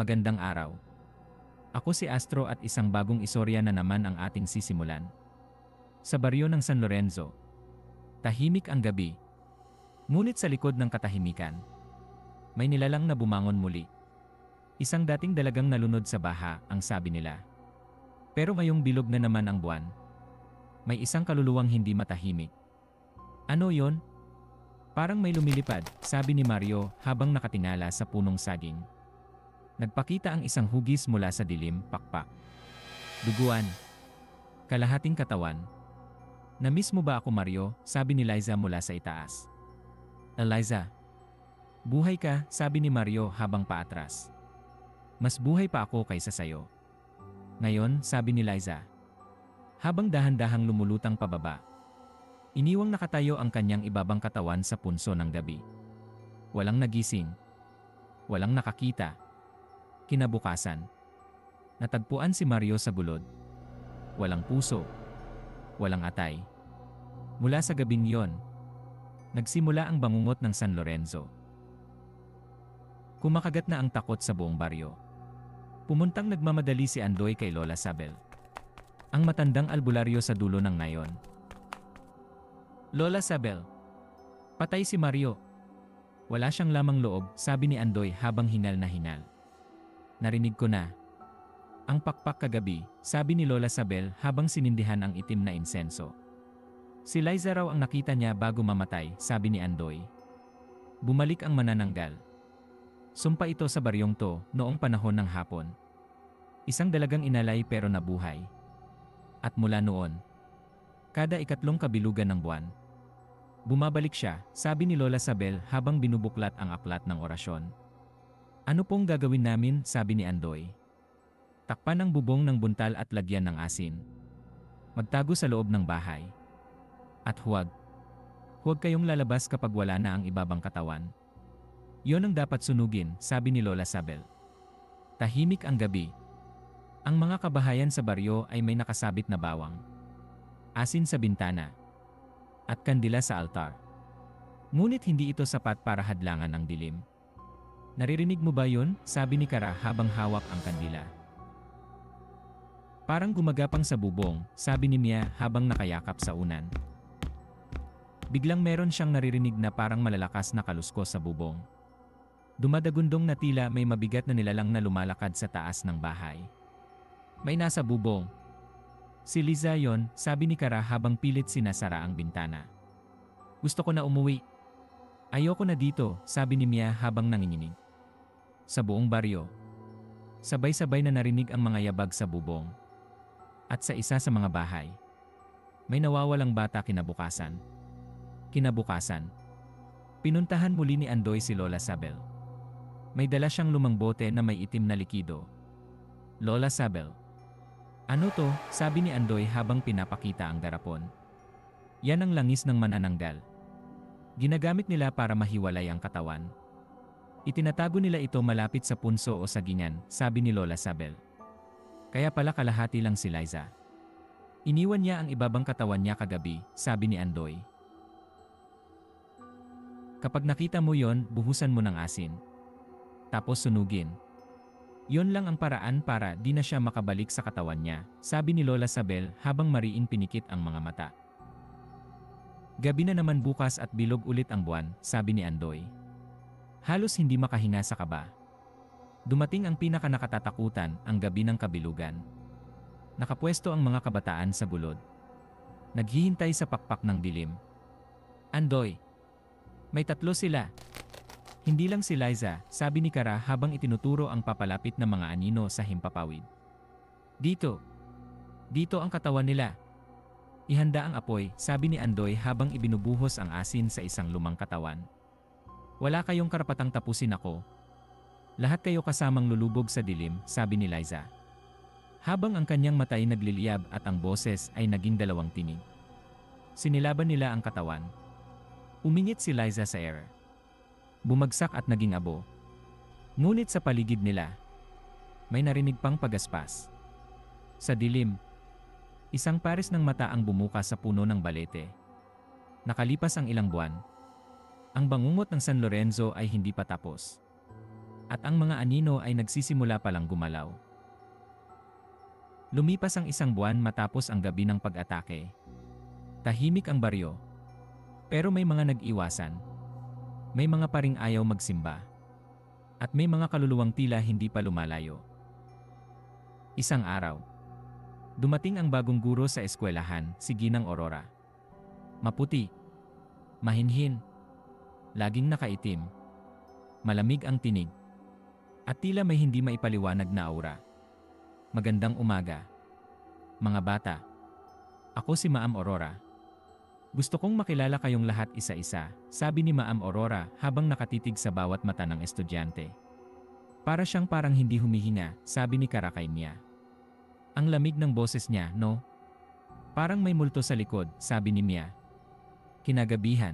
magandang araw. Ako si Astro at isang bagong isorya na naman ang ating sisimulan. Sa baryo ng San Lorenzo. Tahimik ang gabi. Ngunit sa likod ng katahimikan, may nilalang na bumangon muli. Isang dating dalagang nalunod sa baha, ang sabi nila. Pero ngayong bilog na naman ang buwan. May isang kaluluwang hindi matahimik. Ano yon? Parang may lumilipad, sabi ni Mario habang nakatingala sa punong saging. Nagpakita ang isang hugis mula sa dilim, pakpak. Duguan. Kalahating katawan. Namiss mo ba ako Mario? Sabi ni Liza mula sa itaas. Eliza. Buhay ka, sabi ni Mario habang paatras. Mas buhay pa ako kaysa sayo. Ngayon, sabi ni Liza. Habang dahan-dahang lumulutang pababa. Iniwang nakatayo ang kanyang ibabang katawan sa punso ng gabi. Walang nagising. Walang nakakita. Kinabukasan. Natagpuan si Mario sa gulod. Walang puso. Walang atay. Mula sa gabing yon, nagsimula ang bangungot ng San Lorenzo. Kumakagat na ang takot sa buong baryo. Pumuntang nagmamadali si Andoy kay Lola Sabel. Ang matandang albularyo sa dulo ng nayon. Lola Sabel. Patay si Mario. Wala siyang lamang loob, sabi ni Andoy habang hinal na hinal. Narinig ko na. Ang pakpak kagabi, sabi ni Lola Sabel habang sinindihan ang itim na insenso. Si Liza raw ang nakita niya bago mamatay, sabi ni Andoy. Bumalik ang manananggal. Sumpa ito sa baryong to noong panahon ng hapon. Isang dalagang inalay pero nabuhay. At mula noon, kada ikatlong kabilugan ng buwan, bumabalik siya, sabi ni Lola Sabel habang binubuklat ang aklat ng orasyon. Ano pong gagawin namin, sabi ni Andoy. Takpan ang bubong ng buntal at lagyan ng asin. Magtago sa loob ng bahay. At huwag. Huwag kayong lalabas kapag wala na ang ibabang katawan. Yon ang dapat sunugin, sabi ni Lola Sabel. Tahimik ang gabi. Ang mga kabahayan sa baryo ay may nakasabit na bawang. Asin sa bintana. At kandila sa altar. Ngunit hindi ito sapat para hadlangan ang dilim. Naririnig mo ba yon? Sabi ni Kara habang hawak ang kandila. Parang gumagapang sa bubong, sabi ni Mia habang nakayakap sa unan. Biglang meron siyang naririnig na parang malalakas na kaluskos sa bubong. Dumadagundong na tila may mabigat na nilalang na lumalakad sa taas ng bahay. May nasa bubong. Si Liza yon, sabi ni Kara habang pilit sinasara ang bintana. Gusto ko na umuwi. Ayoko na dito, sabi ni Mia habang nanginginig. Sa buong baryo. Sabay-sabay na narinig ang mga yabag sa bubong. At sa isa sa mga bahay. May nawawalang bata kinabukasan. Kinabukasan. Pinuntahan muli ni Andoy si Lola Sabel. May dala siyang lumang bote na may itim na likido. Lola Sabel. Ano to? Sabi ni Andoy habang pinapakita ang darapon. Yan ang langis ng manananggal. Ginagamit nila para mahiwalay ang katawan. Itinatago nila ito malapit sa punso o sagingan, sabi ni Lola Sabel. Kaya pala kalahati lang si Liza. Iniwan niya ang ibabang katawan niya kagabi, sabi ni Andoy. Kapag nakita mo yon, buhusan mo ng asin. Tapos sunugin. Yon lang ang paraan para di na siya makabalik sa katawan niya, sabi ni Lola Sabel habang mariin pinikit ang mga mata. Gabi na naman bukas at bilog ulit ang buwan, sabi ni Andoy. Halos hindi makahinga sa kaba. Dumating ang pinakanakatatakutan, ang gabi ng kabilugan. Nakapwesto ang mga kabataan sa gulod. Naghihintay sa pakpak ng dilim. Andoy. May tatlo sila. Hindi lang si Liza, sabi ni Kara habang itinuturo ang papalapit na mga anino sa himpapawid. Dito. Dito ang katawan nila. Ihanda ang apoy, sabi ni Andoy habang ibinubuhos ang asin sa isang lumang katawan. Wala kayong karapatang tapusin ako. Lahat kayo kasamang lulubog sa dilim, sabi ni Liza. Habang ang kanyang matay nagliliyab at ang boses ay naging dalawang tinig. Sinilaban nila ang katawan. Umingit si Liza sa air. Bumagsak at naging abo. Ngunit sa paligid nila, may narinig pang pagaspas. Sa dilim, isang pares ng mata ang bumuka sa puno ng balete. Nakalipas ang ilang buwan, ang bangungot ng San Lorenzo ay hindi pa tapos. At ang mga anino ay nagsisimula palang gumalaw. Lumipas ang isang buwan matapos ang gabi ng pag-atake. Tahimik ang baryo. Pero may mga nag-iwasan. May mga paring ayaw magsimba. At may mga kaluluwang tila hindi pa lumalayo. Isang araw. Dumating ang bagong guro sa eskwelahan, si Ginang Aurora. Maputi. Mahinhin. Laging nakaitim. Malamig ang tinig. At tila may hindi maipaliwanag na aura. Magandang umaga. Mga bata. Ako si Maam Aurora. Gusto kong makilala kayong lahat isa-isa, sabi ni Maam Aurora habang nakatitig sa bawat mata ng estudyante. Para siyang parang hindi humihinga, sabi ni Karakay Mia. Ang lamig ng boses niya, no? Parang may multo sa likod, sabi ni Mia. Kinagabihan.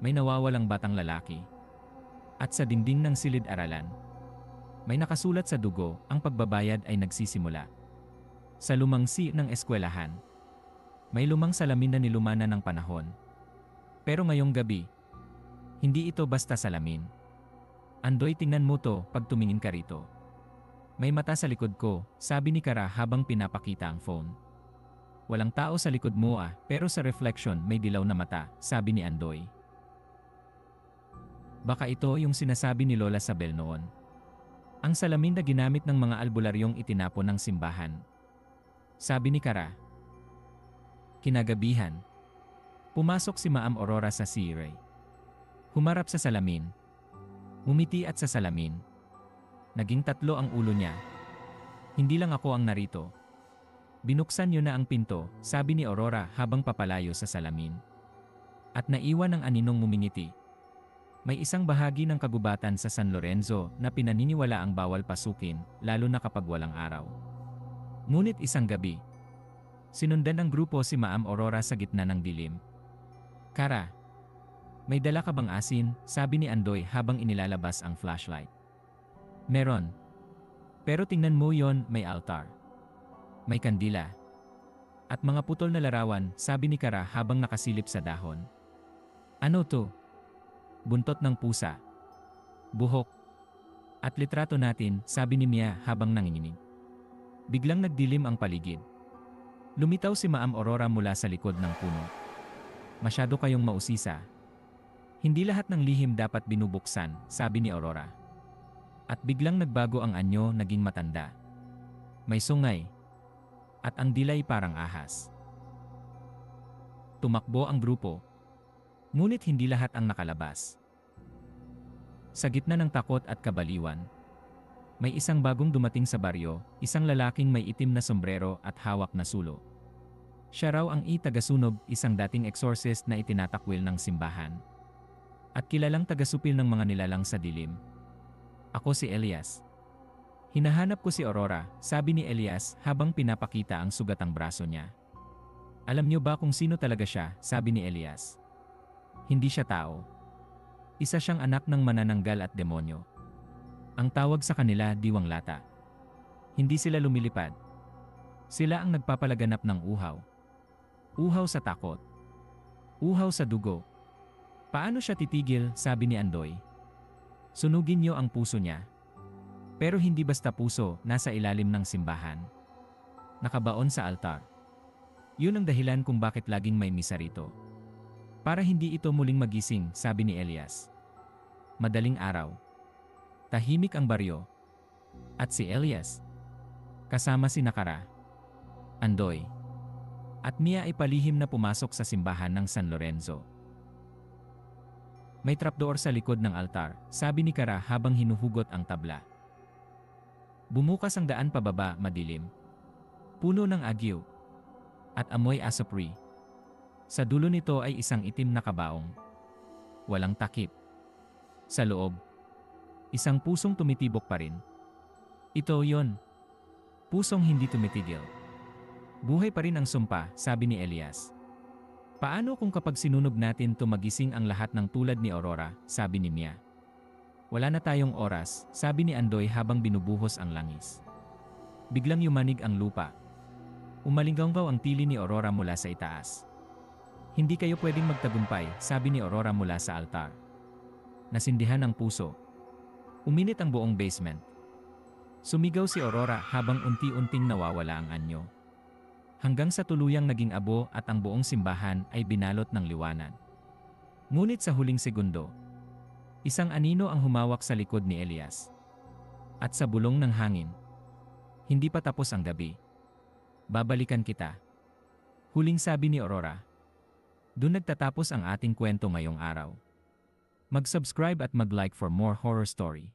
May nawawalang batang lalaki. At sa dingding ng silid-aralan, may nakasulat sa dugo, ang pagbabayad ay nagsisimula. Sa lumangsi ng eskwelahan, may lumang salamin na nilumana ng panahon. Pero ngayong gabi, hindi ito basta salamin. Andoy tingnan mo to pag tumingin ka rito. May mata sa likod ko, sabi ni Kara habang pinapakita ang phone. Walang tao sa likod mo ah, pero sa reflection may dilaw na mata, sabi ni Andoy. Baka ito yung sinasabi ni Lola Sabel noon. Ang salamin na ginamit ng mga albularyong itinapon ng simbahan. Sabi ni Kara. Kinagabihan. Pumasok si Maam Aurora sa Sirey. Humarap sa salamin. Umiti at sa salamin. Naging tatlo ang ulo niya. Hindi lang ako ang narito. Binuksan niyo na ang pinto, sabi ni Aurora habang papalayo sa salamin. At naiwan ang aninong mumingiti. May isang bahagi ng kagubatan sa San Lorenzo na pinaniniwala ang bawal pasukin, lalo na kapag walang araw. Ngunit isang gabi, sinundan ng grupo si Maam Aurora sa gitna ng dilim. Kara, may dala ka bang asin? Sabi ni Andoy habang inilalabas ang flashlight. Meron. Pero tingnan mo yon, may altar. May kandila. At mga putol na larawan, sabi ni Kara habang nakasilip sa dahon. Ano to? buntot ng pusa, buhok, at litrato natin, sabi ni Mia habang nanginginig. Biglang nagdilim ang paligid. Lumitaw si Maam Aurora mula sa likod ng puno. Masyado kayong mausisa. Hindi lahat ng lihim dapat binubuksan, sabi ni Aurora. At biglang nagbago ang anyo naging matanda. May sungay. At ang dilay parang ahas. Tumakbo ang grupo, Ngunit hindi lahat ang nakalabas. Sa gitna ng takot at kabaliwan, may isang bagong dumating sa baryo, isang lalaking may itim na sombrero at hawak na sulo. Siya raw ang i-tagasunog, isang dating exorcist na itinatakwil ng simbahan. At kilalang tagasupil ng mga nilalang sa dilim. Ako si Elias. Hinahanap ko si Aurora, sabi ni Elias habang pinapakita ang sugatang braso niya. Alam niyo ba kung sino talaga siya, sabi ni Elias. Hindi siya tao. Isa siyang anak ng manananggal at demonyo. Ang tawag sa kanila diwang lata. Hindi sila lumilipad. Sila ang nagpapalaganap ng uhaw. Uhaw sa takot. Uhaw sa dugo. Paano siya titigil, sabi ni Andoy. Sunugin niyo ang puso niya. Pero hindi basta puso, nasa ilalim ng simbahan. Nakabaon sa altar. Yun ang dahilan kung bakit laging may misa rito. Para hindi ito muling magising, sabi ni Elias. Madaling araw. Tahimik ang baryo. At si Elias. Kasama si Nakara. Andoy. At Mia ay palihim na pumasok sa simbahan ng San Lorenzo. May trapdoor sa likod ng altar, sabi ni Kara habang hinuhugot ang tabla. Bumukas ang daan pababa, madilim. Puno ng agyo. At amoy asapri. Sa dulo nito ay isang itim na kabaong. Walang takip. Sa loob, isang pusong tumitibok pa rin. Ito yon. Pusong hindi tumitigil. Buhay pa rin ang sumpa, sabi ni Elias. Paano kung kapag sinunog natin tumagising ang lahat ng tulad ni Aurora, sabi ni Mia. Wala na tayong oras, sabi ni Andoy habang binubuhos ang langis. Biglang yumanig ang lupa. Umalinggaw ang tili ni Aurora mula sa itaas. Hindi kayo pwedeng magtagumpay, sabi ni Aurora mula sa altar. Nasindihan ang puso. Uminit ang buong basement. Sumigaw si Aurora habang unti-unting nawawala ang anyo. Hanggang sa tuluyang naging abo at ang buong simbahan ay binalot ng liwanag. Ngunit sa huling segundo, isang anino ang humawak sa likod ni Elias. At sa bulong ng hangin, hindi pa tapos ang gabi. Babalikan kita. Huling sabi ni Aurora. Doon nagtatapos ang ating kwento ngayong araw. Mag-subscribe at mag-like for more horror story.